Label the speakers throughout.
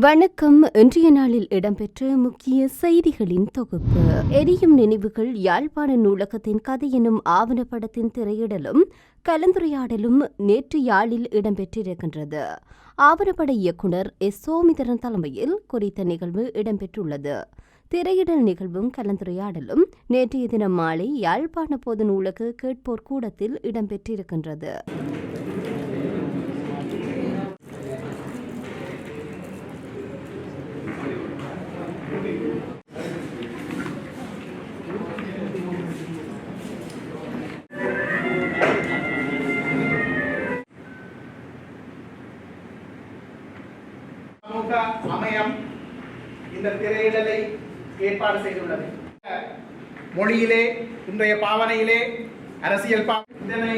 Speaker 1: வணக்கம். இன்றைய நாளில் இடம்பெற்ற முக்கிய செய்திகளின் தொகுப்பு. எரியும் நினைவுகள் யாழ்ப்பாண நூலகத்தின் கதை எனும் ஆவணப்படத்தின் திரையிடலும் கலந்துரையாடலும் நேற்று யாழில் இடம்பெற்றிருக்கின்றது. ஆவணப்பட இயக்குனர் எஸ். சோமிதரன் தலைமையில் குறித்த நிகழ்வு இடம்பெற்றுள்ளது. திரையிடல் நிகழ்வும் கலந்துரையாடலும் நேற்றைய தினம் மாலை யாழ்ப்பாண பொது நூலக கேட்போர் கூடத்தில் இடம்பெற்றிருக்கின்றது.
Speaker 2: அமையம் இந்த திரையிடலை ஏற்பாடு செய்துள்ளது. மொழியிலே இன்றைய பாவனையிலே அரசியல் பா இதனை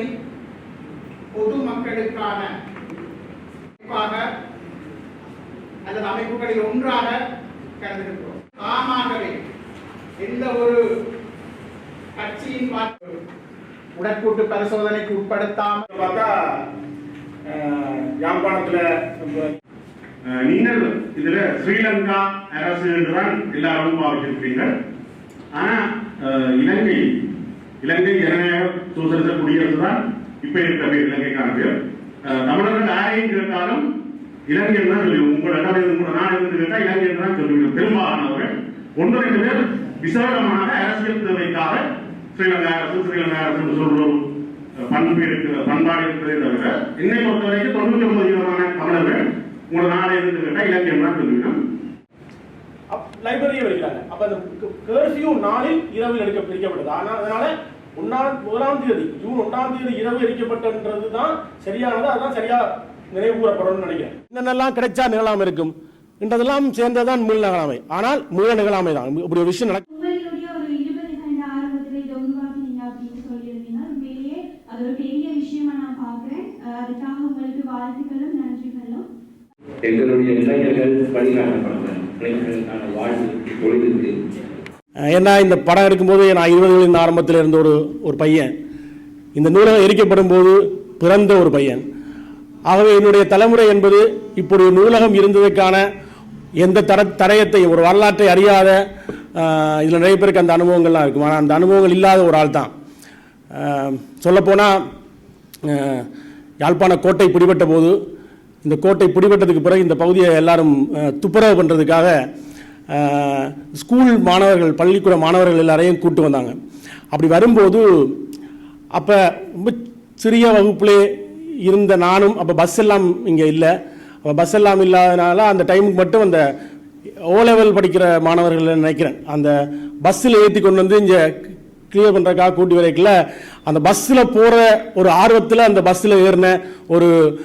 Speaker 2: பொது மக்களுக்கான அல்லது அமைப்புகளில் ஒன்றாக கருதுகின்றோம். தாமாகவே எந்த ஒரு கட்சியின் உடற்கூட்டு பரிசோதனைக்கு உட்படுத்தாமல்
Speaker 3: பார்த்தா அஹ், யாழ்ப்பாணத்துல நீங்கள் இதுல ஸ்ரீலங்கா அரசு என்றுதான் எல்லாரும் பாவிச்சிருக்கிறீர்கள் ஆனா இலங்கை இலங்கை ஜனநாயக சோசலிச குடியரசு தான் இப்ப இருக்கிற பேர் இலங்கைக்கான பேர் தமிழர்கள் யாரையும் கேட்டாலும் இலங்கை தான் சொல்லுவோம் உங்கள் எல்லாரும் கூட நான் இருந்து கேட்டா இலங்கை தான் சொல்லுவீங்க. பெரும்பாலானவர்கள் ஒன்று ரெண்டு பேர் விசாலமான அரசியல் தேவைக்காக ஸ்ரீலங்கா அரசு ஸ்ரீலங்கா அரசு என்று சொல்ற பண்பு இருக்கிற பண்பாடு இருக்கிறதே தவிர என்னை பொறுத்தவரைக்கும் தொண்ணூத்தி ஒன்பது விதமான தமிழர்கள் உங்களோட நாளை இருந்து கேட்டா இலக்கியம் தான் சொல்லுவீங்க
Speaker 4: லைப்ரரியை வைக்கிறாங்க. அப்ப அந்த கர்ஃபியூ நாளில் இரவில் எடுக்க பிரிக்கப்பட்டது ஆனா அதனால ஒன்னாம் முதலாம் தேதி ஜூன் ஒன்றாம் தேதி இரவு எரிக்கப்பட்டன்றது தான் சரியானது அதான் சரியா நினைவு கூறப்படணும்னு நினைக்கிறேன். என்னென்னலாம் கிடைச்சா நிகழாம இருக்கும். என்றதெல்லாம் சேர்ந்ததான் மீள் நிகழாமை. ஆனால் மீள நிகழாமை தான். இப்படி ஒரு விஷயம் நடக்கும்
Speaker 5: அது ஒரு பெரிய விஷயமா நான் பார்க்குறேன். அதுக்காக
Speaker 6: எங்களுடைய இளைஞர்கள் வழிகாட்டப்படுறாங்க வாழ்வு பொழுதுக்கு
Speaker 4: ஏன்னா இந்த படம் எடுக்கும்போது நான் இருபதுகளின் ஆரம்பத்தில் இருந்த ஒரு ஒரு பையன். இந்த நூலகம் எரிக்கப்படும் போது பிறந்த ஒரு பையன். ஆகவே என்னுடைய தலைமுறை என்பது இப்படி ஒரு நூலகம் இருந்ததற்கான எந்த தர தடயத்தையும் ஒரு வரலாற்றை அறியாத இதில் நிறைய பேருக்கு அந்த அனுபவங்கள்லாம் இருக்கும். ஆனால் அந்த அனுபவங்கள் இல்லாத ஒரு ஆள் தான். சொல்லப்போனால் யாழ்ப்பாண கோட்டை பிடிபட்ட போது இந்த கோட்டை பிடிபட்டதுக்கு பிறகு இந்த பகுதியை எல்லாரும் துப்புரவு பண்ணுறதுக்காக ஸ்கூல் மாணவர்கள் பள்ளிக்கூட மாணவர்கள் எல்லாரையும் கூப்பிட்டு வந்தாங்க. அப்படி வரும்போது அப்போ ரொம்ப சிறிய வகுப்பிலே இருந்த நானும் அப்போ பஸ் எல்லாம் இங்கே இல்லை. அப்போ பஸ் எல்லாம் இல்லாதனால அந்த டைமுக்கு மட்டும் அந்த ஓ லெவல் படிக்கிற மாணவர்கள் நினைக்கிறேன். அந்த பஸ்ஸில் ஏற்றி கொண்டு வந்து இங்கே கிளியர் பண்ணுறக்காக கூட்டி வரைக்கல. அந்த பஸ்ஸில் போகிற ஒரு ஆர்வத்தில் அந்த பஸ்ஸில் ஏறின ஒரு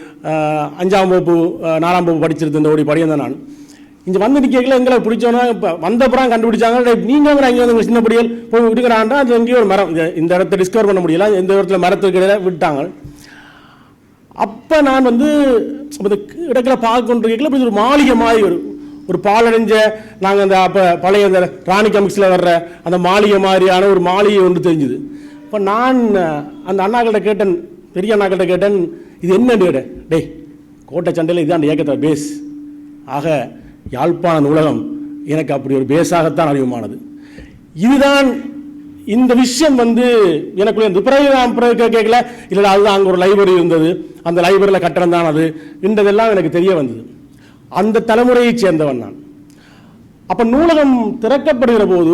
Speaker 4: அஞ்சாம் வகுப்பு நாலாம் வகுப்பு படிச்சிருந்த இந்த ஓடி படியந்தான் நான். இங்கே வந்து நிற்கல எங்களை பிடிச்சோன்னா இப்போ வந்தப்புறம் கண்டுபிடிச்சாங்க. நீங்கள் நீங்க எங்க வந்து சின்ன படியல் போய் விடுக்கிறான்டா அது எங்கேயோ ஒரு மரம். இந்த- இடத்த டிஸ்கவர் பண்ண முடியல எந்த இடத்துல மரத்துக்கு இடையில விட்டாங்க. அப்போ நான் வந்து இடத்துல பார்க்க கொண்டிருக்கல இப்படி ஒரு மாளிகை மாதிரி ஒரு ஒரு பாலடைஞ்ச நாங்கள் அந்த அப்போ பழைய அந்த ராணி கமிக்ஸில் வர்ற அந்த மாளிகை மாதிரியான ஒரு மாளிகை ஒன்று தெரிஞ்சுது. இப்போ நான் அந்த அண்ணாக்கிட்ட கேட்டேன் பெரிய அண்ணாக்கிட்ட கேட்டேன் இது என்ன கேட்டேன். டேய் கோட்டை சண்டையில் இதுதான் அந்த ஏக்கத்தை பேஸ் ஆக யாழ்ப்பாண நூலகம் எனக்கு அப்படி ஒரு பேஸாகத்தான் அறிமுகமானது. இதுதான் இந்த விஷயம் வந்து எனக்குள்ள இந்த பிறகு நான் பிறகு கேட்கல. இல்லை அதுதான் அங்கே ஒரு லைப்ரரி இருந்தது. அந்த லைப்ரரியில் கட்டணம் தான் அது. என்றதெல்லாம் எனக்கு தெரிய வந்தது. அந்த தலைமுறையைச் சேர்ந்தவன் நான். அப்போ நூலகம் திறக்கப்படுகிற போது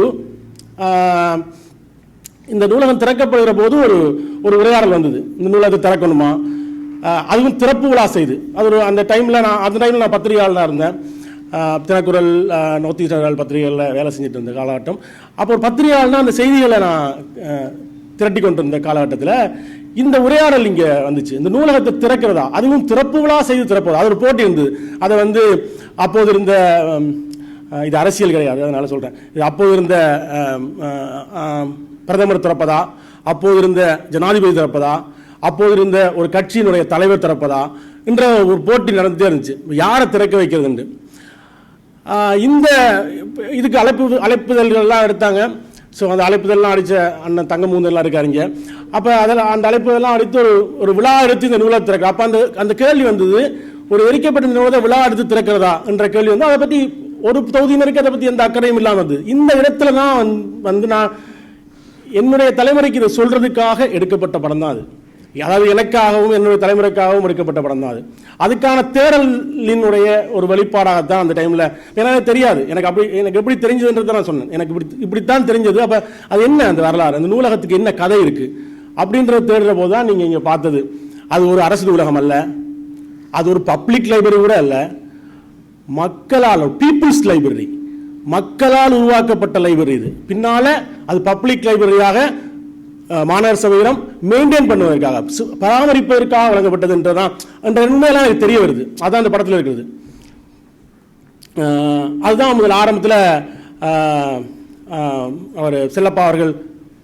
Speaker 4: இந்த நூலகம் திறக்கப்படுகிற போது ஒரு ஒரு உரையாடல் வந்தது. இந்த நூலகத்தை திறக்கணுமா? அதுவும் திறப்பு விழா செய்து. அது ஒரு அந்த டைமில் நான் அந்த டைமில் நான் பத்திரிகையாளனாக இருந்தேன். தினக்குரல் ஆஹ், நோத்தீஸ் பத்திரிகைகளில் வேலை செஞ்சுட்டு இருந்த காலகட்டம். அப்போ ஒரு பத்திரிகையாளனா அந்த செய்திகளை நான் திரட்டி கொண்டிருந்த காலகட்டத்தில் இந்த உரையாடல் இங்கே வந்துச்சு. இந்த நூலகத்தை திறக்கிறதா? அதுவும் திறப்பு விழா செய்து திறப்பதா? அது ஒரு போட்டி இருந்தது அதை வந்து அப்போது இருந்த இது அரசியல் கிடையாது. அதனால சொல்கிறேன் இது அப்போது இருந்த பிரதமர் திறப்பதா? அப்போது இருந்த ஜனாதிபதி திறப்பதா? அப்போது இருந்த ஒரு கட்சியினுடைய தலைவர் திறப்பதா? என்ற ஒரு போட்டி நடந்துட்டே இருந்துச்சு. யாரை திறக்க வைக்கிறதுண்டு? இந்த இதுக்கு அழைப்பு அழைப்புதல்கள்லாம் எடுத்தாங்க. ஸோ அந்த அழைப்புதெல்லாம் அடித்த அண்ணன் தங்கமூந்தெல்லாம் இருக்காருங்க. அப்போ அதில் அந்த அழைப்புதெல்லாம் அடித்து ஒரு ஒரு விழா எடுத்து இந்த நூலை திறக்க அப்போ அந்த அந்த கேள்வி வந்தது ஒரு எரிக்கப்பட்ட நூலகத்தை விழா எடுத்து திறக்கிறதா என்ற கேள்வி வந்து அதை பற்றி ஒரு தொகுதியினருக்கு அதை பற்றி எந்த அக்கறையும் இல்லாமல் இருந்தது இந்த இடத்துல தான் வந்து- வந்து நான் என்னுடைய தலைமுறைக்கு இதை சொல்றதுக்காக எடுக்கப்பட்ட படம் தான் அது. அதாவது எனக்காகவும் என்னுடைய தலைமுறைக்காகவும் எடுக்கப்பட்ட படம் தான் அது. அதுக்கான தேடலினுடைய ஒரு வெளிப்பாடாகத்தான் அந்த டைமில் ஏன்னா எனக்கு தெரியாது. எனக்கு அப்படி எனக்கு எப்படி தெரிஞ்சதுன்றதை நான் சொன்னேன். எனக்கு இப்படி இப்படித்தான் தெரிஞ்சது. அப்போ அது என்ன அந்த வரலாறு? அந்த நூலகத்துக்கு என்ன கதை இருக்குது அப்படின்றத தேடுற போது தான் நீங்கள் இங்கே பார்த்தது. அது ஒரு அரசு நூலகம் அல்ல. அது ஒரு பப்ளிக் லைப்ரரி கூட அல்ல. மக்களால் பீப்புள்ஸ் லைப்ரரி மக்களால் உருவாக்கப்பட்ட லைப்ரரி இது. பின்னால் அது பப்ளிக் லைப்ரரியாக மாநகர சபையிடம் மெயின்டைன் பண்ணுவதற்காக சு- பராமரிப்பதற்காக வழங்கப்பட்டதுன்றதான் என்ற உண்மையெல்லாம் எனக்கு தெரிய வருது. அதான் அந்த படத்தில் இருக்கிறது. அதுதான் முதல் ஆரம்பத்தில் அவர் செல்லப்பா அவர்கள்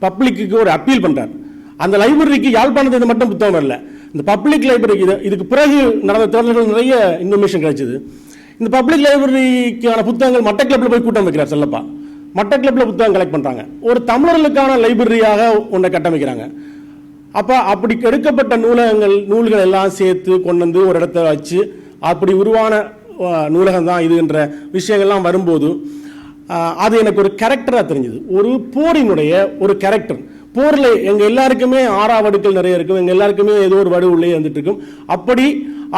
Speaker 4: பப்ளிக்கு ஒரு அப்பீல் பண்ணுறார் அந்த லைப்ரரிக்கு யாழ்ப்பாணத்தில் மட்டும் புத்தகம் வரல. இந்த பப்ளிக் லைப்ரரிக்கு இது இதுக்கு பிறகு நடந்த தேர்தல்கள் நிறைய இன்ஃபர்மேஷன் கிடைச்சிது. இந்த பப்ளிக் லைப்ரரிக்கான புத்தகங்கள் மட்ட கிளப்பில் போய் கூட்டம் வைக்கிறார் செல்லப்பா. மட்ட கிளப்பில் புத்தகம் கலெக்ட் பண்ணுறாங்க ஒரு தமிழர்களுக்கான லைப்ரரியாக ஒன்றை கட்டமைக்கிறாங்க. அப்போ அப்படி எடுக்கப்பட்ட நூலகங்கள் நூல்கள் எல்லாம் சேர்த்து கொண்டு வந்து ஒரு இடத்த வச்சு அப்படி உருவான நூலகம் தான் இதுன்ற விஷயங்கள்லாம் வரும்போது அது எனக்கு ஒரு கேரக்டராக தெரிஞ்சுது. ஒரு போரினுடைய ஒரு கேரக்டர் போரில் எங்கள் எல்லாருக்குமே ஆறாவடுக்கள் நிறைய இருக்கும். எங்கள் எல்லாருக்குமே ஏதோ ஒரு வடு உள்ளே வந்துட்டு இருக்கும். அப்படி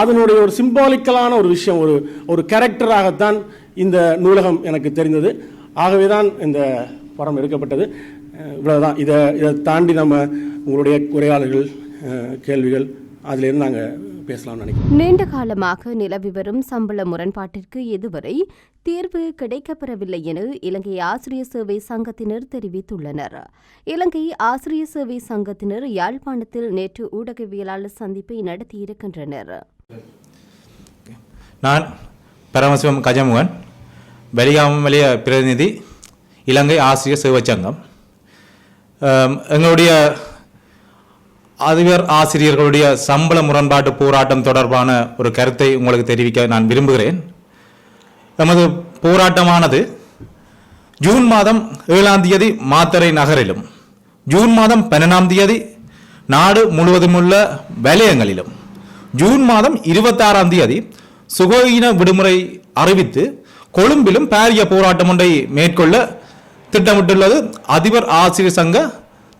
Speaker 4: அதனுடைய ஒரு சிம்பாலிக்கலான ஒரு விஷயம் ஒரு ஒரு கேரக்டராகத்தான் இந்த நூலகம் எனக்கு தெரிந்தது. ஆகவே தான் இந்த படம் எடுக்கப்பட்டது. அஹ் இவ்வளவுதான். இதை இதை தாண்டி நம்ம உங்களுடைய உரையாடல்கள் அஹ் கேள்விகள் அதிலிருந்து நாங்கள் பேசலாம்னு நினைக்கிறேன்
Speaker 1: நீண்ட காலமாக நிலவி வரும் சம்பள முரண்பாட்டிற்கு இதுவரை தீர்வு கிடைக்கப்பெறவில்லை என இலங்கை ஆசிரியர் சேவை சங்கத்தினர் தெரிவித்துள்ளனர். இலங்கை ஆசிரியர் சேவை சங்கத்தினர் யாழ்ப்பாணத்தில் நேற்று ஊடகவியலாளர் சந்திப்பை நடத்தியிருக்கின்றனர்.
Speaker 7: நான் பரமசிவம் கஜமுகன். வெளியாமம் வலிய பிரதிநிதி இலங்கை ஆசிரியர் சிவச்சங்கம் எங்களுடைய அதிபர் ஆசிரியர்களுடைய சம்பள முரண்பாட்டு போராட்டம் தொடர்பான ஒரு கருத்தை உங்களுக்கு தெரிவிக்க நான் விரும்புகிறேன். நமது போராட்டமானது ஜூன் மாதம் ஏழாம் தேதி மாத்தரை நகரிலும் ஜூன் மாதம் பன்னெண்டாம் தேதி நாடு முழுவதுமுள்ள வலயங்களிலும் ஜூன் மாதம் இருபத்தாறாம் தேதி சுகோயின விடுமுறை அறிவித்து கொழும்பிலும் பாரிய போராட்டம் ஒன்றை மேற்கொள்ள திட்டமிட்டுள்ளது அதிபர் ஆசிரியர் சங்க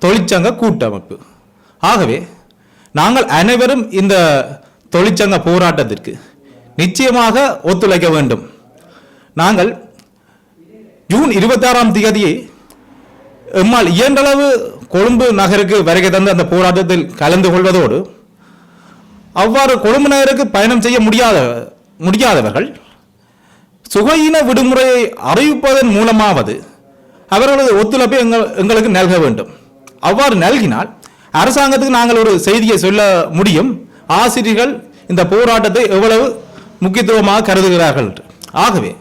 Speaker 7: தொழிற்சங்க கூட்டமைப்பு. ஆகவே நாங்கள் அனைவரும் இந்த தொழிற்சங்க போராட்டத்திற்கு நிச்சயமாக ஒத்துழைக்க வேண்டும். நாங்கள் ஜூன் இருபத்தாறாம் தேதியை எம்மால் இயன்றளவு கொழும்பு நகருக்கு வருகை தந்து அந்த போராட்டத்தில் கலந்து கொள்வதோடு அவ்வாறு கொழும்பு நகருக்கு பயணம் செய்ய முடியாத முடியாதவர்கள் சுகையின விடுமுறையை அறிவிப்பதன் மூலமாவது அவர்களது ஒத்துழைப்பை எங்கள் எங்களுக்கு நல்க வேண்டும். அவ்வாறு நல்கினால் அரசாங்கத்துக்கு நாங்கள் ஒரு செய்தியை சொல்ல முடியும். ஆசிரியர்கள் இந்த போராட்டத்தை எவ்வளவு முக்கியத்துவமாக கருதுகிறார்கள் ஆகவே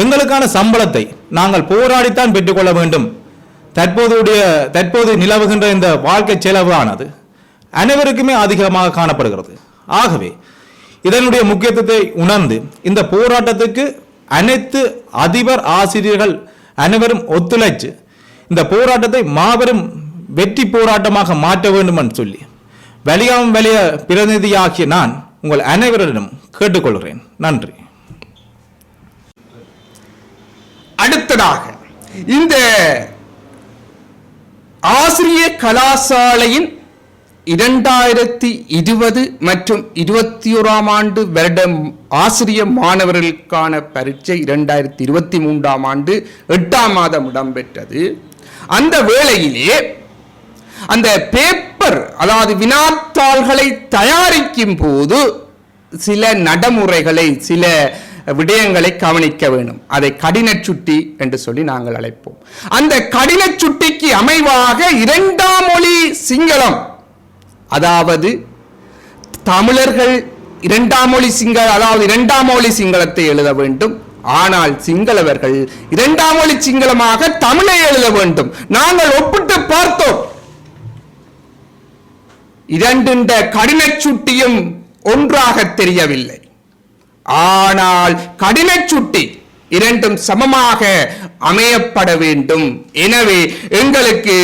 Speaker 7: எங்களுக்கான சம்பளத்தை நாங்கள் போராடித்தான் பெற்றுக்கொள்ள வேண்டும். தற்போதைய தற்போது நிலவுகின்ற இந்த வாழ்க்கை செலவானது அனைவருக்குமே அதிகமாக காணப்படுகிறது. ஆகவே இதனுடைய முக்கியத்துவத்தை உணர்ந்து இந்த போராட்டத்துக்கு அனைத்து அதிபர் ஆசிரியர்கள் அனைவரும் ஒத்துழைச்சு இந்த போராட்டத்தை மாபெரும் வெற்றி போராட்டமாக மாற்ற வேண்டும் என்று சொல்லி வெளியாம் வெளிய பிரதிநிதியாகிய நான் உங்கள் அனைவரிடம் கேட்டுக்கொள்கிறேன். நன்றி.
Speaker 8: அடுத்ததாக இந்த ஆசிரிய கலாசாலையின் இரண்டாயிரத்தி இருபது மற்றும் இருபத்தி ஓராம் ஆண்டு வருடம் ஆசிரிய மாணவர்களுக்கான பரீட்சை இரண்டாயிரத்தி இருபத்தி மூன்றாம் ஆண்டு எட்டாம் மாதம் இடம்பெற்றது. அந்த வேளையிலே அந்த பேப்பர் அதாவது வினாத்தாள்களை தயாரிக்கும் போது சில நடைமுறைகளை சில விடயங்களை கவனிக்க வேண்டும். அதை கடினச் சுட்டி என்று சொல்லி நாங்கள் அழைப்போம். அந்த கடினச் சுட்டிக்கு அமைவாக இரண்டாம் மொழி சிங்களம். அதாவது தமிழர்கள் இரண்டாம் மொழி சிங்கள அதாவது இரண்டாம் மொழி சிங்களத்தை எழுத வேண்டும். ஆனால் சிங்களவர்கள் இரண்டாம் மொழி சிங்களமாக தமிழை எழுத வேண்டும். நாங்கள் ஒப்பிட்டு பார்த்தோம். இரண்டு கடின சுட்டியும் ஒன்றாக தெரியவில்லை. ஆனால் கடின சுட்டி இரண்டும் சமமாக அமையப்பட வேண்டும். எனவே எங்களுக்கு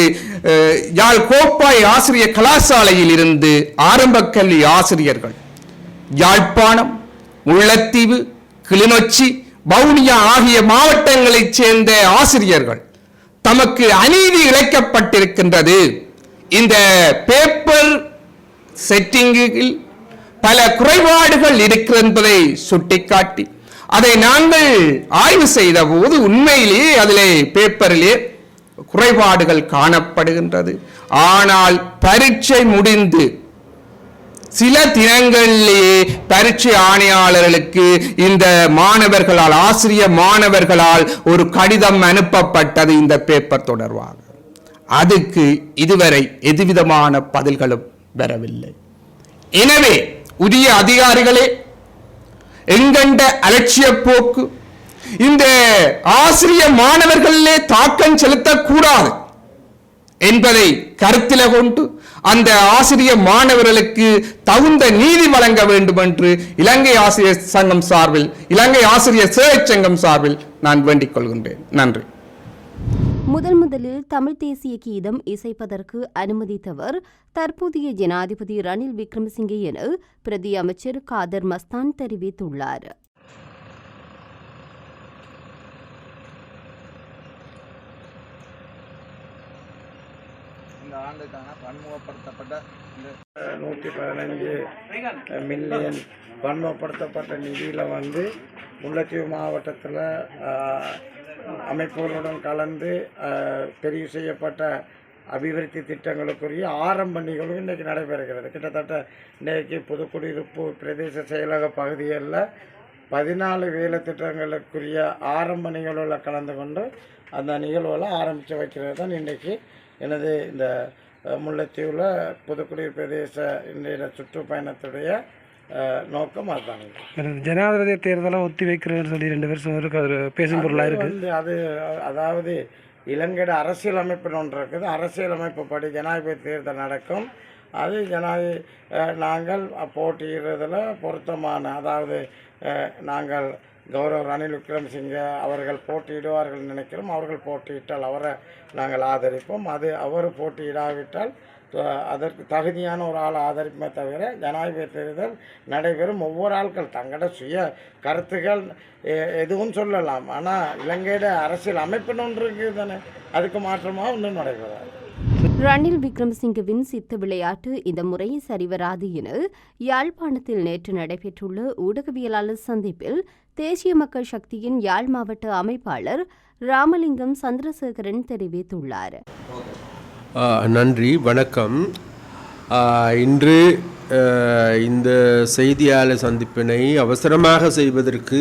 Speaker 8: அஹ், யாழ் கோப்பாய் ஆசிரியர் கலாசாலையில் இருந்து ஆரம்ப கல்வி ஆசிரியர்கள் யாழ்ப்பாணம் முல்லைத்தீவு கிளிநொச்சி வவுனியா ஆகிய மாவட்டங்களைச் சேர்ந்த ஆசிரியர்கள் தமக்கு அநீதி இழைக்கப்பட்டிருக்கின்றது. இந்த பேப்பர் செட்டிங்கில் பல குறைபாடுகள் இருக்கிறது என்பதை சுட்டிக்காட்டி அதை நாங்கள் ஆய்வு செய்த போது உண்மையிலேயே அதிலே பேப்பரிலே குறைபாடுகள் காணப்படுகின்றது. ஆனால் பரீட்சை முடிந்து சில தினங்களிலேயே பரீட்சை ஆணையாளர்களுக்கு இந்த மாணவர்களால் ஆசிரிய மாணவர்களால் ஒரு கடிதம் அனுப்பப்பட்டது. இந்த பேப்பர் தொடர்பாக அதுக்கு இதுவரை எதுவிதமான பதில்களும் வரவில்லை. எனவே உரிய அதிகாரிகளே எங்கண்ட அலட்சிய போக்கு இந்த ஆசிரிய மாணவர்களிலே தாக்கம் செலுத்தக்கூடாது என்பதை கருத்தில கொண்டு அந்த ஆசிரியர் மாணவர்களுக்கு தகுந்த நீதி வழங்க வேண்டும் என்று இலங்கை ஆசிரியர் சங்கம் சார்பில் இலங்கை ஆசிரியர் சேவை சங்கம் சார்பில் நான் வேண்டிக் கொள்கின்றேன். நன்றி.
Speaker 1: முதல் முதலில் தமிழ் தேசிய கீதம் இசைப்பதற்கு அனுமதித்தவர் தற்போதைய ஜனாதிபதி ரணில் விக்ரமசிங்கே என பிரதி அமைச்சர் காதர் மஸ்தான் தெரிவித்துள்ளார்.
Speaker 9: இந்த ஆண்டுக்கான பன்முகப்படுத்தப்பட்ட
Speaker 10: நூற்றி பதினஞ்சு மில்லியன் பன்முகப்படுத்தப்பட்ட நிதியில் வந்து முல்லைத்தீவு மாவட்டத்தில் அமைப்புகளுடன் கலந்து தெரிவு செய்யப்பட்ட அபிவிருத்தி திட்டங்களுக்குரிய ஆரம்ப நிகழ்வு இன்றைக்கி நடைபெறுகிறது. கிட்டத்தட்ட இன்றைக்கு புதுக்குடியிருப்பு பிரதேச செயலக பகுதிகளில் பதினாலு வேலை திட்டங்களுக்குரிய ஆரம்ப நிகழ்வில் கலந்து கொண்டு அந்த நிகழ்வுகளை ஆரம்பித்து வைக்கிறது தான் இன்றைக்கி எனது இந்த முல்லைத்தீவில் புதுக்குடியிருப்பு பிரதேச இன்றைய சுற்றுப்பயணத்துடைய நோக்கம் அதுதாங்க
Speaker 11: ஜனாதிபதி தேர்தலை ஒத்தி வைக்கிறேன்னு சொல்லி ரெண்டு பேரும் சொன்னதுக்கு அது பேசும் பொருளாக இருக்கு.
Speaker 10: வந்து அது அதாவது இலங்கையோட அரசியலமைப்புன்னு ஒன்று இருக்குது. அரசியலமைப்பு படி ஜனாதிபதி தேர்தல் நடக்கும். அது ஜனாதி நாங்கள் போட்டியிடுறதுல பொருத்தமான அதாவது நாங்கள் கௌரவ ரணில் விக்ரமசிங்க அவர்கள் போட்டியிடுவார்கள் நினைக்கிறோம். அவர்கள் போட்டியிட்டால் அவரை நாங்கள் ஆதரிப்போம். அது அவர் போட்டியிடாவிட்டால் அதற்கு தகுதியான ஒரு ஆள் ஆதரிப்புமே தவிர ஜனாதிபதி தேர்தல் நடைபெறும் ஒவ்வொரு ஆட்கள் தங்களோட சுய கருத்துக்கள் எ- எதுவும் சொல்லலாம். ஆனால் இலங்கையோட அரசியல் அமைப்புன்னு ஒன்று இருக்குது தானே? அதுக்கு மாற்றமாக ஒன்றும் நடைபெறாது.
Speaker 1: ரணில் விக்ரமசிங்கவின் சித்த விளையாட்டு இந்த முறை சரிவராது என யாழ்ப்பாணத்தில் நேற்று நடைபெற்றுள்ள ஊடகவியலாளர் சந்திப்பில் தேசிய மக்கள் சக்தியின் யாழ் மாவட்ட அமைப்பாளர் ராமலிங்கம் சந்திரசேகரன் தெரிவித்துள்ளார்.
Speaker 12: நன்றி வணக்கம். இன்று இந்த செய்தியாளர் சந்திப்பினை அவசரமாக செய்வதற்கு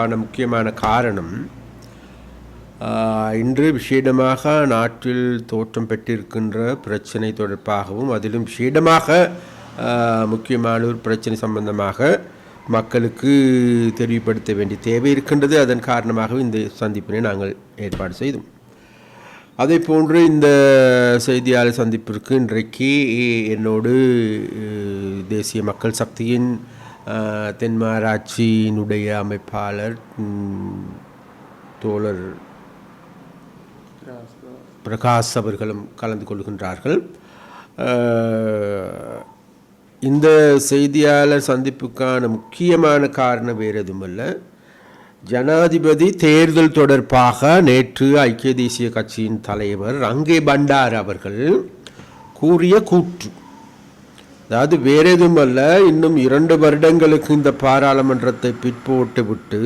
Speaker 12: ஆன முக்கியமான காரணம் இன்று விஷேடமாக நாட்டில் தோற்றம் பெற்றிருக்கின்ற பிரச்சனை தொடர்பாகவும் அதிலும் விஷேடமாக முக்கியமான ஒரு பிரச்சனை சம்பந்தமாக மக்களுக்கு தெளிவுபடுத்த வேண்டிய தேவை இருக்கின்றது. அதன் காரணமாக இந்த சந்திப்பினை நாங்கள் ஏற்பாடு செய்தோம். அதே போன்று இந்த செய்தியாளர் சந்திப்பிற்கு இன்றைக்கு என்னோடு தேசிய மக்கள் சக்தியின் தென்மாராட்சியினுடைய அமைப்பாளர் தோழர் பிரகாஷ் அவர்களும் கலந்து கொள்கின்றார்கள். இந்த செய்தியாளர் சந்திப்புக்கான முக்கியமான காரணம் வேறு எதுவுமல்ல. ஜனாதிபதி தேர்தல் தொடர்பாக நேற்று ஐக்கிய தேசிய கட்சியின் தலைவர் ரங்கே பண்டார் அவர்கள் கூறிய கூற்று. அதாவது வேற எதுவும் அல்ல இன்னும் இரண்டு வருடங்களுக்கு இந்த பாராளுமன்றத்தை பிற்போட்டு விட்டு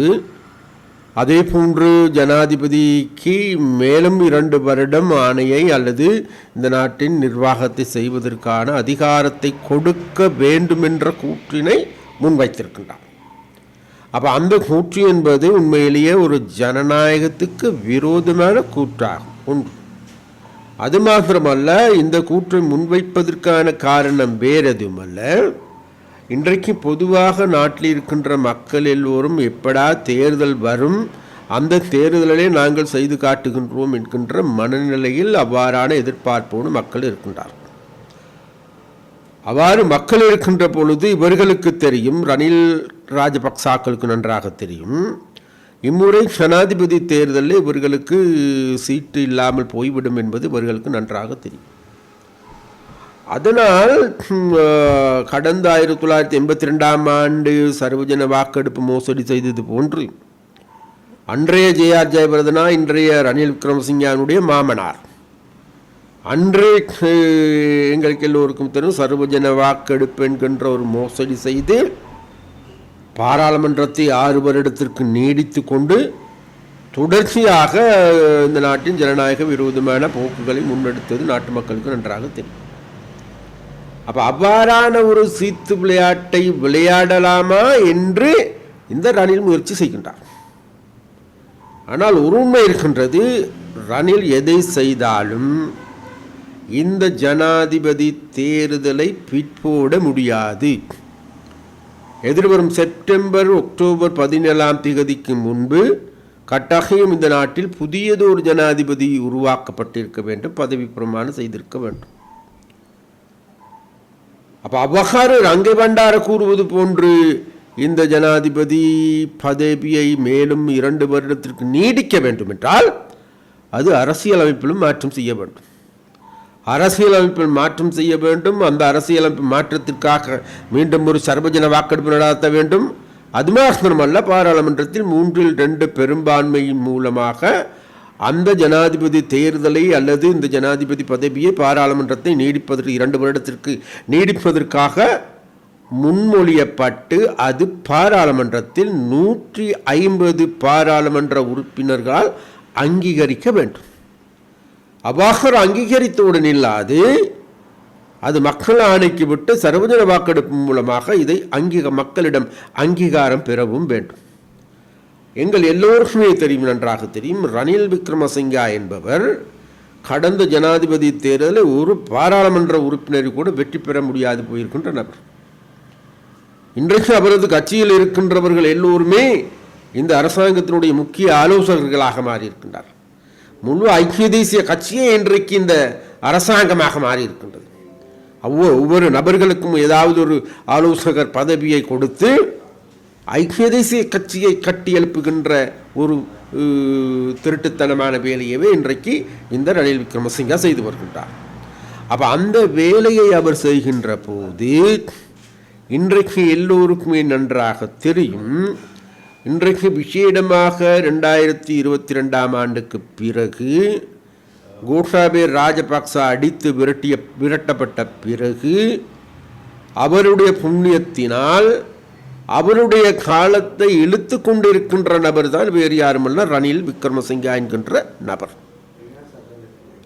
Speaker 12: அதே போன்று ஜனாதிபதிக்கு மேலும் இரண்டு வருடம் ஆணையை அல்லது இந்த நாட்டின் நிர்வாகத்தை செய்வதற்கான அதிகாரத்தை கொடுக்க வேண்டுமென்ற கூற்றினை முன்வைத்திருக்கின்றார். அப்போ அந்த கூற்று என்பது உண்மையிலேயே ஒரு ஜனநாயகத்துக்கு விரோதமான கூற்றாகும். ஒன்று. அது மாத்திரமல்ல இந்த கூற்றை முன்வைப்பதற்கான காரணம் வேறு எதுவுமல்ல இன்றைக்கு பொதுவாக நாட்டில் இருக்கின்ற மக்கள் எல்லோரும் எப்படா தேர்தல் வரும் அந்த தேர்தலே நாங்கள் செய்து காட்டுகின்றோம் என்கின்ற மனநிலையில் அவ்வாறான எதிர்பார்ப்போடு மக்கள் இருக்கின்றார்கள். அவ்வாறு மக்கள் இருக்கின்ற பொழுது இவர்களுக்கு தெரியும் ரணில் ராஜபக்சாக்களுக்கு நன்றாக தெரியும் இம்முறை ஜனாதிபதி தேர்தலில் இவர்களுக்கு சீட்டு இல்லாமல் போய்விடும் என்பது இவர்களுக்கு நன்றாக தெரியும். அதனால் கடந்த ஆயிரத்தி தொள்ளாயிரத்தி எண்பத்தி ரெண்டாம் ஆண்டு சர்வஜன வாக்கெடுப்பு மோசடி செய்தது போன்று அன்றைய ஜேஆர் ஜெயபிரதனா இன்றைய ரணில் விக்ரமசிங்கானுடைய மாமனார். அன்று எங்களுக்கு எல்லோருக்கும் தெரியும் சர்வஜன வாக்கெடுப்பு என்கின்ற ஒரு மோசடி செய்து பாராளுமன்றத்தை ஆறு வருடத்திற்கு நீடித்து கொண்டு தொடர்ச்சியாக இந்த நாட்டின் ஜனநாயக விரோதமான போக்குகளை முன்னெடுத்தது நாட்டு மக்களுக்கு நன்றாக தெரியும். அப்ப அவ்வாறான ஒரு சீத்து விளையாட்டை விளையாடலாமா என்று இந்த ரணில் முயற்சி செய்கின்றார். ஆனால் ஒரு உண்மை இருக்கின்றது ரணில் எதை செய்தாலும் இந்த ஜனாதிபதி தேர்தலை பிற்போட முடியாது. எதிர்வரும் செப்டம்பர் அக்டோபர் பதினேழாம் திகதிக்கு முன்பு கட்டாயம் இந்த நாட்டில் புதியதொரு ஜனாதிபதி உருவாக்கப்பட்டிருக்க வேண்டும் பதவி பிரமாணம் செய்திருக்க வேண்டும். அப்போ அவ்வகாறு ரங்கை பண்டார கூறுவது போன்று இந்த ஜனாதிபதி பதவியை மேலும் இரண்டு வருடத்திற்கு நீடிக்க வேண்டும் என்றால் அது அரசியலமைப்பிலும் மாற்றம் செய்ய வேண்டும். அரசியலமைப்பில் மாற்றம் செய்ய வேண்டும். அந்த அரசியலமைப்பு மாற்றத்திற்காக மீண்டும் ஒரு சர்வஜன வாக்கெடுப்பு நடாத்த வேண்டும். அது மாத்திரமல்ல பாராளுமன்றத்தில் மூன்றில் ரெண்டு பெரும்பான்மையின் மூலமாக அந்த ஜனாதிபதி தேர்தலை அல்லது இந்த ஜனாதிபதி பதவியை பாராளுமன்றத்தை நீடிப்பதற்கு இரண்டு வருடத்திற்கு நீடிப்பதற்காக முன்மொழியப்பட்டு அது பாராளுமன்றத்தில் நூற்றி ஐம்பது பாராளுமன்ற உறுப்பினர்களால் அங்கீகரிக்க வேண்டும். அவ்வாறு அங்கீகரித்தவுடன் இல்லாது அது மக்கள் ஆணைக்கு விட்டு சர்வஜன வாக்கெடுப்பு மூலமாக இதை அங்கீக மக்களிடம் அங்கீகாரம் பெறவும் வேண்டும். எங்கள் எல்லோருக்குமே தெரியும் நன்றாக தெரியும். ரணில் விக்ரமசிங்கா என்பவர் கடந்த ஜனாதிபதி தேர்தலில் ஒரு பாராளுமன்ற உறுப்பினர் கூட வெற்றி பெற முடியாது போயிருக்கின்ற நபர். இன்றைக்கு அவரது கட்சியில் இருக்கின்றவர்கள் எல்லோருமே இந்த அரசாங்கத்தினுடைய முக்கிய ஆலோசகர்களாக மாறியிருக்கின்றார் முழு ஐக்கிய தேசிய கட்சியே இன்றைக்கு இந்த அரசாங்கமாக மாறியிருக்கின்றது. ஒவ்வொரு ஒவ்வொரு நபர்களுக்கும் ஏதாவது ஒரு ஆலோசகர் பதவியை கொடுத்து ஐக்கிய தேசிய கட்சியை கட்டி எழுப்புகின்ற ஒரு திருட்டுத்தனமான வேலையவே இன்றைக்கு இந்த ரணில் விக்ரமசிங்கா செய்து வருகின்றார். அப்போ அந்த வேலையை அவர் செய்கின்ற போது இன்றைக்கு எல்லோருக்குமே நன்றாக தெரியும் இன்றைக்கு விசேடமாக ரெண்டாயிரத்தி இருபத்தி ரெண்டாம் ஆண்டுக்கு பிறகு கோஷாபேர் ராஜபக்ச அடித்து விரட்டிய விரட்டப்பட்ட பிறகு அவருடைய புண்ணியத்தினால் அவருடைய காலத்தை இழுத்து கொண்டிருக்கின்ற நபர் தான் வேறு யாருமல்ல ரணில் விக்ரமசிங்கா என்கின்ற நபர்.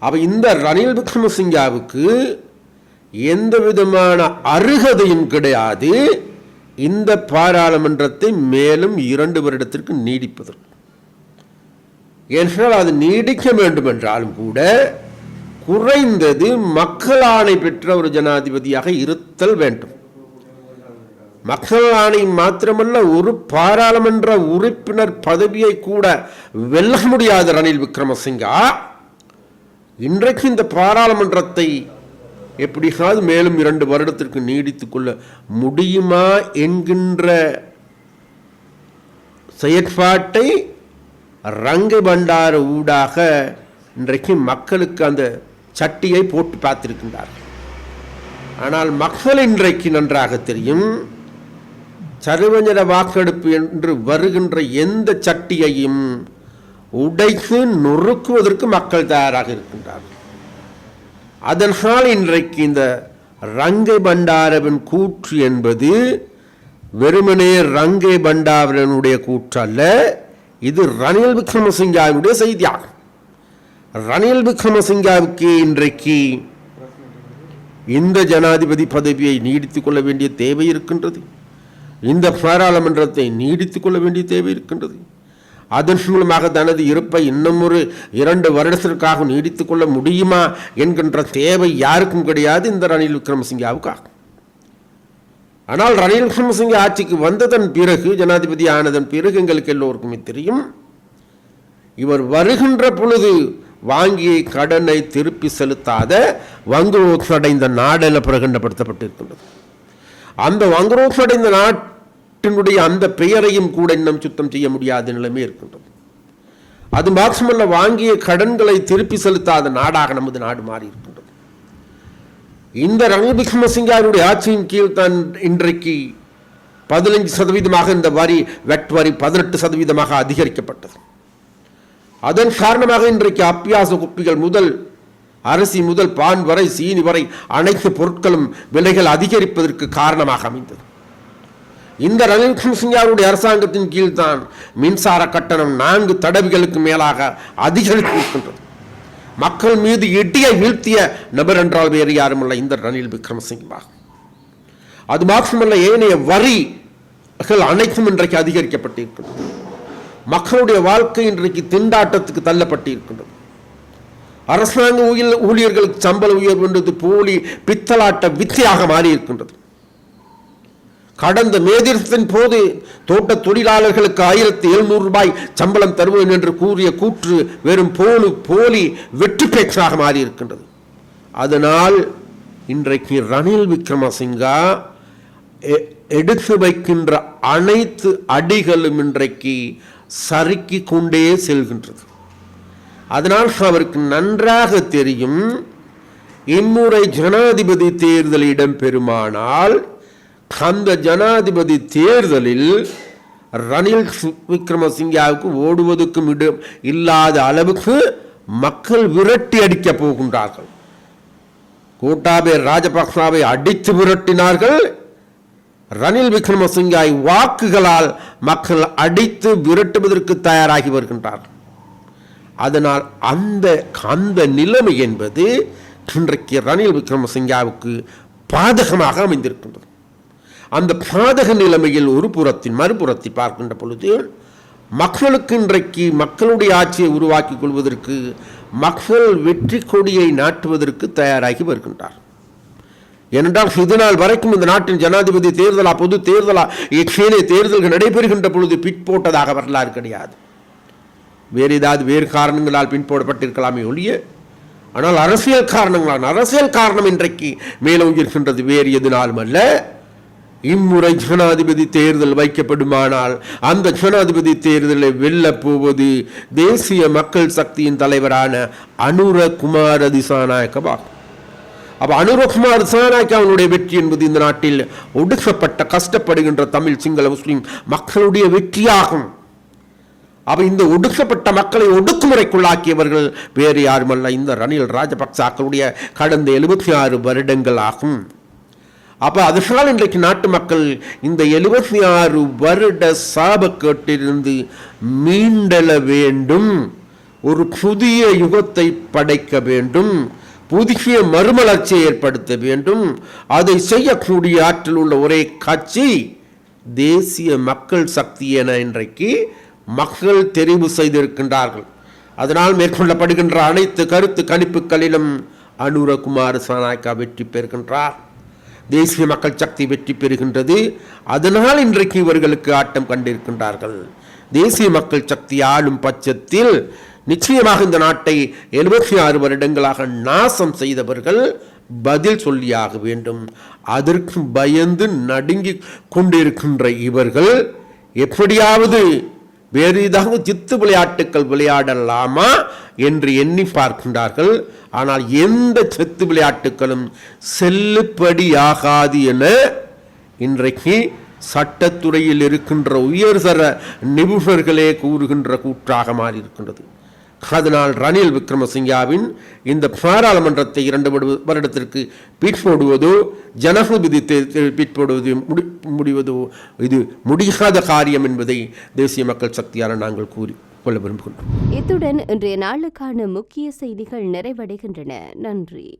Speaker 12: அவ இந்த ரணில் விக்ரமசிங்காவுக்கு எந்த விதமான அருகதையும் கிடையாது. இந்த பாராளுமன்றத்தை மேலும் இரண்டு வருடத்திற்கு நீடிப்பதற்கு. ஏனென்றால் அது நீடிக்க வேண்டும் என்றாலும் கூட குறைந்தது மக்களானை பெற்ற ஒரு ஜனாதிபதியாக இருத்தல் வேண்டும். மக்கள் ஆணை மாத்திரமல்ல ஒரு பாராளுமன்ற உறுப்பினர் பதவியை கூட வெல்ல முடியாத ரணில் விக்ரமசிங்கா. இன்றைக்கு இந்த பாராளுமன்றத்தை எப்படியாவது மேலும் இரண்டு வருடத்திற்கு நீடித்து கொள்ள முடியுமா என்கின்ற செயற்பாட்டை ரங்க பண்டார ஊடாக இன்றைக்கு மக்களுக்கு அந்த சட்டியை போட்டு பார்த்திருக்கின்றார்கள். ஆனால் மக்கள் இன்றைக்கு நன்றாக தெரியும் சர்வஜன வாக்கெடுப்பு என்று வருகின்ற எந்த சட்டியையும் உடைத்து நொறுக்குவதற்கு மக்கள் தயாராக இருக்கின்றார்கள். அதனால் இன்றைக்கு இந்த ரங்கை பண்டாரவின் கூற்று என்பது வெறுமனே ரங்கை பண்டாரனுடைய கூற்று அல்ல இது ரணில் விக்ரமசிங்காவுடைய செய்தியாகும். ரணில் விக்ரமசிங்காவுக்கு இன்றைக்கு இந்த ஜனாதிபதி பதவியை நீடித்துக் கொள்ள வேண்டிய தேவை இருக்கின்றது. இந்த பாராளுமன்றத்தை நீடித்துக் கொள்ள வேண்டிய தேவை இருக்கின்றது. அதன் மூலமாக தனது இருப்பை இன்னும் ஒரு இரண்டு வருடத்திற்காக நீடித்துக் கொள்ள முடியுமா என்கின்ற தேவை யாருக்கும் கிடையாது இந்த ரணில் விக்ரமசிங்காவுக்காக ஆனால் ரணில் விக்ரமசிங்க ஆட்சிக்கு வந்ததன் பிறகு ஜனாதிபதி ஆனதன் பிறகு எங்களுக்கு எல்லோருக்குமே தெரியும் இவர் வருகின்ற பொழுது வாங்கிய கடனை திருப்பி செலுத்தாத வங்குரோசடைந்த நாடென பிரகண்டப்படுத்தப்பட்டிருக்கின்றது. அந்த வங்குரோசடைந்த நாட்டினுடைய அந்த பெயரையும் கூட இன்னும் சுத்தம் செய்ய முடியாத நிலைமை இருக்கின்றது. அது மாத்திரமல்ல வாங்கிய கடன்களை திருப்பி செலுத்தாத நாடாக நமது நாடு மாறி இருக்கின்றது. இந்த ரணில் விக்ரமசிங்காருடைய ஆட்சியின் கீழ் தான் இன்றைக்கு பதினைஞ்சு சதவீதமாக இந்த வரி வெட் வரி பதினெட்டு சதவீதமாக அதிகரிக்கப்பட்டது. அதன் காரணமாக இன்றைக்கு அப்பியாச குப்பிகள் முதல் அரிசி முதல் பான் வரை சீனி வரை அனைத்து பொருட்களும் விலைகள் அதிகரிப்பதற்கு காரணமாக அமைந்தது. இந்த ரணில் விக்ரமசிங்காவுடைய அரசாங்கத்தின் கீழ் தான் மின்சார கட்டணம் நான்கு தடவைகளுக்கு மேலாக அதிகரித்திருக்கின்றது மக்கள் மீது இட்டியை வீழ்த்திய நபர் என்றால் வேறு யாருமல்ல இந்த ரணில் விக்ரமசிங்கா அது மாத்திரமல்ல ஏனைய வரிகள் அனைத்தும் இன்றைக்கு அதிகரிக்கப்பட்டிருக்கின்றது. மக்களுடைய வாழ்க்கை இன்றைக்கு திண்டாட்டத்துக்கு தள்ளப்பட்டிருக்கின்றது. அரசாங்க ஊழியர்களுக்கு சம்பள உயர்வு என்றது போலி பித்தலாட்ட வித்தையாக மாறி கடந்த மேதிரத்தின் போது தோட்ட தொழிலாளர்களுக்கு ஆயிரத்தி எழுநூறு ரூபாய் சம்பளம் தருவேன் என்று கூறிய கூற்று வெறும் போலு போலி வெற்றி பேச்சாக மாறி இருக்கின்றது அதனால் இன்றைக்கு ரணில் விக்ரமசிங்கா எ- எடுத்து வைக்கின்ற அனைத்து அடிகளும் இன்றைக்கு சறுக்கி கொண்டே செல்கின்றது. அதனால் அவருக்கு நன்றாக தெரியும் இம்முறை ஜனாதிபதி தேர்தல் இடம்பெறுமானால் அந்த ஜனாதிபதி தேர்தலில் ரணில் விக்ரமசிங்காவுக்கு ஓடுவதற்கும் இடம் இல்லாத அளவுக்கு மக்கள் விரட்டி அடிக்கப் போகின்றார்கள். கோட்டாபே ராஜபக்சாவை அடித்து விரட்டினார்கள். ரணில் விக்ரமசிங்காய் வாக்குகளால் மக்கள் அடித்து விரட்டுவதற்கு தயாராகி வருகின்றார்கள். அதனால் அந்த அந்த நிலைமை என்பது இன்றைக்கு ரணில் விக்ரமசிங்காவுக்கு பாதகமாக அமைந்திருக்கின்றது. அந்த பாதக நிலைமையில் ஒரு புறத்தின் மறுபுறத்தை பார்க்கின்ற பொழுது மக்களுக்கு இன்றைக்கு மக்களுடைய ஆட்சியை உருவாக்கிக் கொள்வதற்கு மக்கள் வெற்றி கொடியை நாட்டுவதற்கு தயாராகி வருகின்றார். ஏனென்றால் இதுநாள் வரைக்கும் இந்த நாட்டின் ஜனாதிபதி தேர்தலா பொது தேர்தலா ஏனே தேர்தல்கள் நடைபெறுகின்ற பொழுது பிற்போட்டதாக வரலாறு கிடையாது. வேறு ஏதாவது வேறு காரணங்களால் பின்போடப்பட்டிருக்கலாமே ஒழிய ஆனால் அரசியல் காரணங்களால் அரசியல் காரணம் இன்றைக்கு மேலோங்கியிருக்கின்றது வேறு எதுனாலும் அல்ல. இம்முறை ஜனாதிபதி தேர்தல் வைக்கப்படுமானால் அந்த ஜனாதிபதி தேர்தலை வெல்லப் போவது தேசிய மக்கள் சக்தியின் தலைவரான அனுர குமார திசாநாயக்கவாகும் அனுரகுமார் அனுரகுமார் திசாநாயக்காவுடைய வெற்றி என்பது இந்த நாட்டில் ஒடுக்கப்பட்ட கஷ்டப்படுகின்ற தமிழ் சிங்கள முஸ்லீம் மக்களுடைய வெற்றியாகும். அப்போ இந்த ஒடுக்கப்பட்ட மக்களை ஒடுக்குமுறைக்குள்ளாக்கியவர்கள் வேறு யாருமல்ல இந்த ரணில் ராஜபக்சாக்களுடைய கடந்த எழுபத்தி ஆறு வருடங்கள் ஆகும். அப்போ அதனால் இன்றைக்கு நாட்டு மக்கள் இந்த எழுபத்தி ஆறு வருட சாபக்கேட்டிலிருந்து மீண்டெழ வேண்டும். ஒரு புதிய யுகத்தை படைக்க வேண்டும். புதிய மறுமலர்ச்சியை ஏற்படுத்த வேண்டும். அதை செய்யக்கூடிய ஆற்றல் உள்ள ஒரே கட்சி தேசிய மக்கள் சக்தி என இன்றைக்கு மக்கள் தெரிவு செய்திருக்கின்றார்கள். அதனால் மேற்கொள்ளப்படுகின்ற அனைத்து கருத்து கணிப்புகளிலும் அனுரகுமார் சானாய்க்கா வெற்றி பெறுகின்றார். தேசிய மக்கள் சக்தி வெற்றி பெறுகின்றது. அதனால் இன்றைக்கு இவர்களுக்கு ஆட்டம் கண்டிருக்கின்றார்கள். தேசிய மக்கள் சக்தி ஆளும் பட்சத்தில் நிச்சயமாக இந்த நாட்டை எழுபத்தி ஆறு வருடங்களாக நாசம் செய்தவர்கள் பதில் சொல்லியாக வேண்டும். அதற்கு பயந்து நடுங்கி கொண்டிருக்கின்ற இவர்கள் எப்படியாவது வேறு ஏதாவது சித்து விளையாட்டுக்கள் விளையாடலாமா என்று எண்ணி பார்க்கின்றார்கள். ஆனால் எந்த சித்து விளையாட்டுகளும் செல்லுபடியாகாது என இன்றைக்கு சட்டத்துறையில் இருக்கின்ற உயர்தர நிபுணர்களே கூறுகின்ற கூற்றாக மாறி இருக்கின்றது அதனால் ரணில் விக்ரமசிங்காவின் இந்த பாராளுமன்றத்தை இரண்டு வருடத்திற்கு பிற்போடுவதோ ஜனாதிபதி பிற்போடுவது முடி முடிவதோ இது முடியாத காரியம் என்பதை தேசிய மக்கள் சக்தியான நாங்கள் கூறி கொள்ள விரும்புகின்றோம்.
Speaker 1: இத்துடன் இன்றைய நாளுக்கான முக்கிய செய்திகள் நிறைவடைகின்றன. நன்றி.